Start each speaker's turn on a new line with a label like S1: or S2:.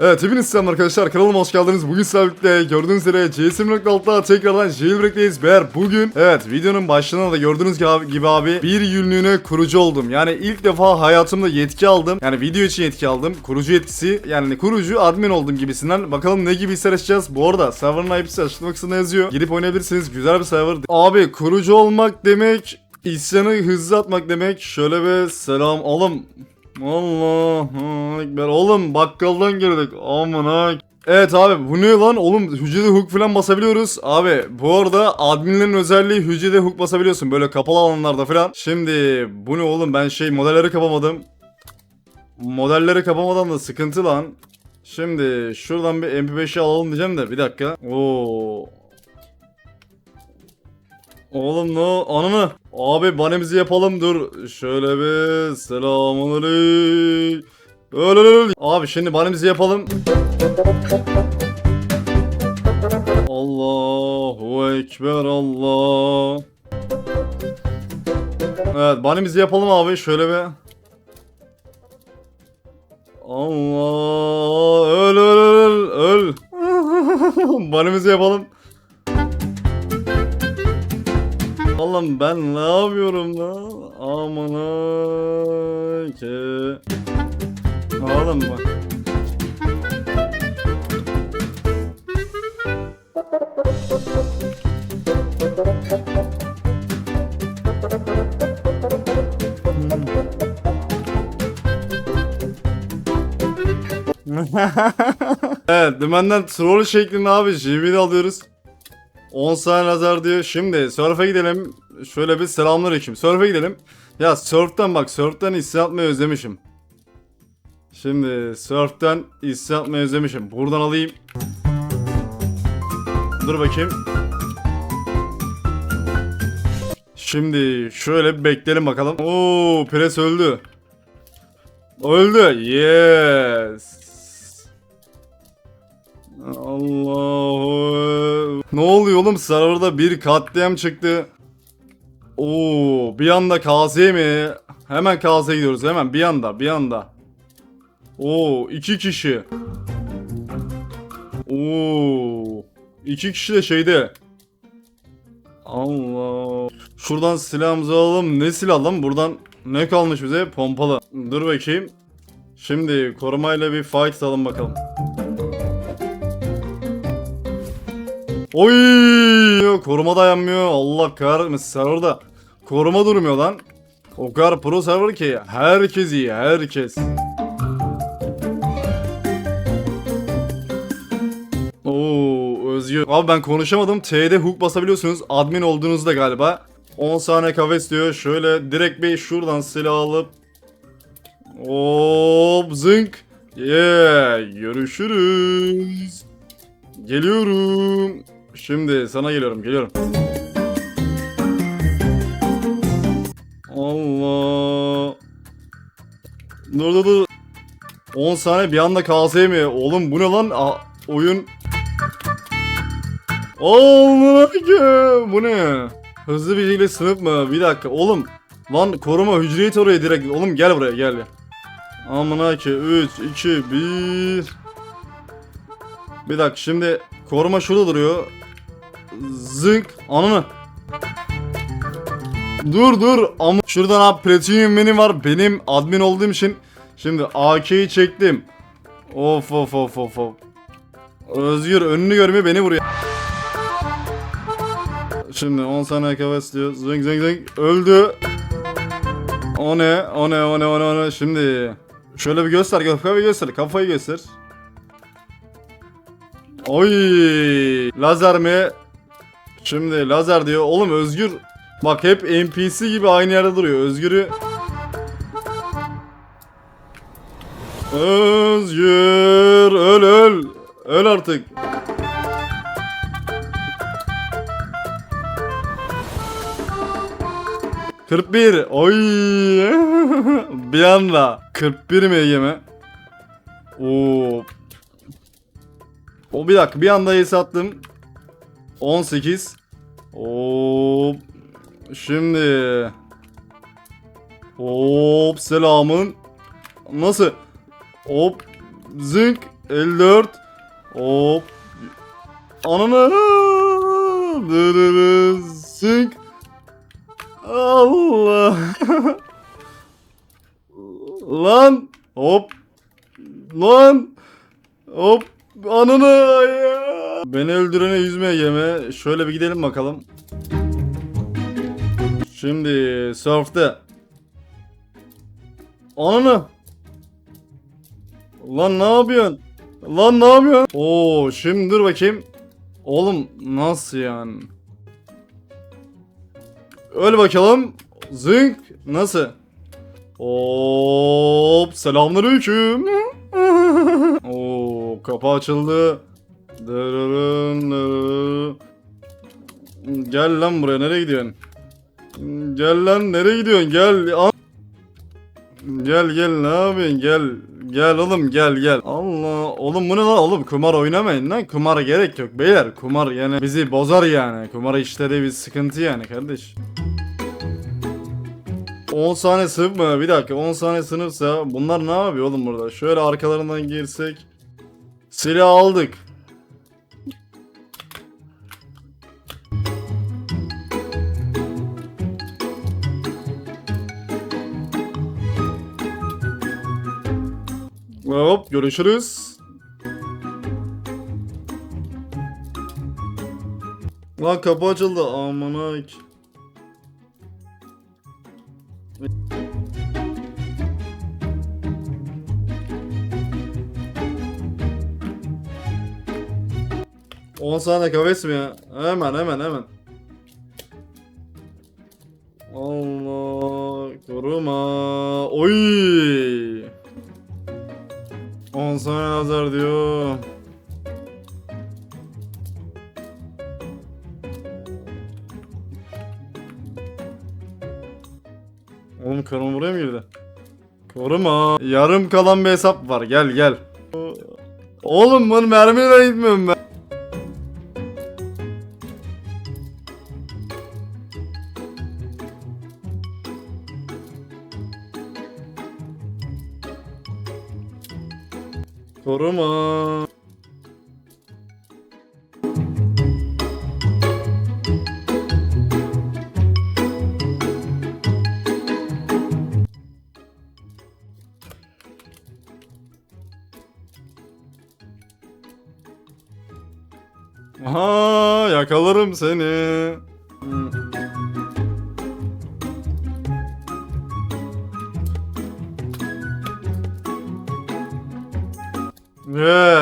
S1: Evet hepiniz selam arkadaşlar kanalıma hoş geldiniz. Bugün sizlerle birlikte gördüğünüz üzere CS.6'da tekrardan jailbreak'teyiz. Beyler bugün evet videonun başlığında da gördüğünüz gibi abi, bir yünlüğüne kurucu oldum. Yani ilk defa hayatımda yetki aldım. Yani video için yetki aldım. Kurucu yetkisi yani kurucu admin oldum gibisinden. Bakalım ne gibi hisler açacağız. Bu arada server'ın IP'si açıklama kısmında yazıyor. Girip oynayabilirsiniz. Güzel bir server. Abi kurucu olmak demek isyanı hızlı atmak demek. Şöyle bir selam oğlum. Allah ekber. Oğlum bakkaldan girdik. Aman ha. Evet abi bu ne lan oğlum hücrede hook falan basabiliyoruz. Abi bu arada adminlerin özelliği hücrede hook basabiliyorsun böyle kapalı alanlarda falan. Şimdi bu ne oğlum ben şey modelleri kapamadım. Modelleri kapamadan da sıkıntı lan. Şimdi şuradan bir MP5'i alalım diyeceğim de bir dakika. Oo. Oğlum ne ananı abi banemizi yapalım dur. Şöyle bir öyle öyle. abi şimdi banemizi yapalım. Allahu ekber Allah. Evet banemizi yapalım abi şöyle bir. Allah öl öl öl öl. Banemizi yapalım Oğlum ben ne yapıyorum lan? Aman ki. Oğlum bak. evet dümenden troll şeklinde abi JB'de alıyoruz. 10 saniye lazer diyor. Şimdi surf'e gidelim. Şöyle bir selamünaleyküm. Surf'e gidelim. Ya surf'ten bak surf'ten isyan atmayı özlemişim. Şimdi surf'ten isyan atmayı özlemişim. Buradan alayım. Dur bakayım. Şimdi şöyle bir bekleyelim bakalım. Oo, pres öldü. Öldü. Yes. Allahu. Ne oluyor oğlum? Serverda bir katliam çıktı. Oo, bir anda KZ mi? Hemen KZ'ye gidiyoruz hemen bir anda bir anda. Oo, iki kişi. Oo, iki kişi de şeyde. Allah. Şuradan silahımızı alalım. Ne silah lan? Buradan ne kalmış bize? Pompalı. Dur bakayım. Şimdi korumayla bir fight atalım bakalım. Oy! Koruma dayanmıyor. Allah kahretmesin serverda. Koruma durmuyor lan. O kadar pro server ki herkes iyi, herkes. Oo, Özgür. Abi ben konuşamadım. T'de hook basabiliyorsunuz. Admin olduğunuzda galiba. 10 saniye kafes diyor. Şöyle direkt bir şuradan silah alıp Hop zınk. Yeah, görüşürüz. Geliyorum. Şimdi sana geliyorum, geliyorum. Allah. Dur dur dur. 10 saniye bir anda KS mi? Oğlum bu ne lan? Aa, oyun. Allah ki bu ne? Hızlı bir şekilde sınıf mı? Bir dakika oğlum. Lan koruma hücreyi oraya direkt. Oğlum gel buraya gel. Amına ki 3 2 1 Bir dakika şimdi koruma şurada duruyor. Zınk ananı. Dur dur ama şuradan abi platinum benim var benim admin olduğum için şimdi AK'yi çektim. Of of of of of. Özgür önünü görmüyor beni vuruyor. Şimdi 10 saniye kafes diyor. Zing zing zing. Öldü. O ne? O ne? O ne? O ne? O ne? Şimdi şöyle bir göster. Kafayı göster. Kafayı göster. Oy! Lazer mi? Şimdi lazer diyor. Oğlum Özgür bak hep NPC gibi aynı yerde duruyor. Özgür'ü Özgür öl öl. Öl artık. Kırk bir. Oy. bir anda. 41 mi Ege'me? Oo. O bir dakika bir anda ace attım. 18. Hop. Şimdi. Hop selamın. Nasıl? Hop. Zınk. 54. Hop. Ananı. Dırırı. Sink. Allah. Lan. Hop. Lan. Hop. Ananı ya. Beni öldürene yüzme yeme. Şöyle bir gidelim bakalım. Şimdi surf'te. Ananı. Lan ne yapıyorsun? Lan ne yapıyorsun? Oo şimdi dur bakayım. Oğlum nasıl yani? Öl bakalım. Zınk. Nasıl? Hop selamünaleyküm. Oo kapı açıldı. Gel lan buraya nereye gidiyorsun? Gel lan nereye gidiyorsun? Gel. Gel gel ne yapıyorsun? Gel. Gel oğlum gel gel. Allah. Oğlum bu ne lan? Oğlum kumar oynamayın lan. Kumara gerek yok beyler. Kumar yani bizi bozar yani. Kumar işleri bir sıkıntı yani kardeş. 10 saniye sınıf mı? Bir dakika 10 saniye sınıfsa bunlar ne yapıyor oğlum burada? Şöyle arkalarından girsek. Silah aldık. Hop görüşürüz. Lan kapı açıldı. Amına ki- On saniye kafes mi ya? Hemen hemen hemen. Allah koruma. Oy. Oğlum karım buraya mı girdi? Koruma. Yarım kalan bir hesap var. Gel gel. Oğlum bunu mermiyle gitmiyorum ben. Koruma. Yakalarım seni. Yes.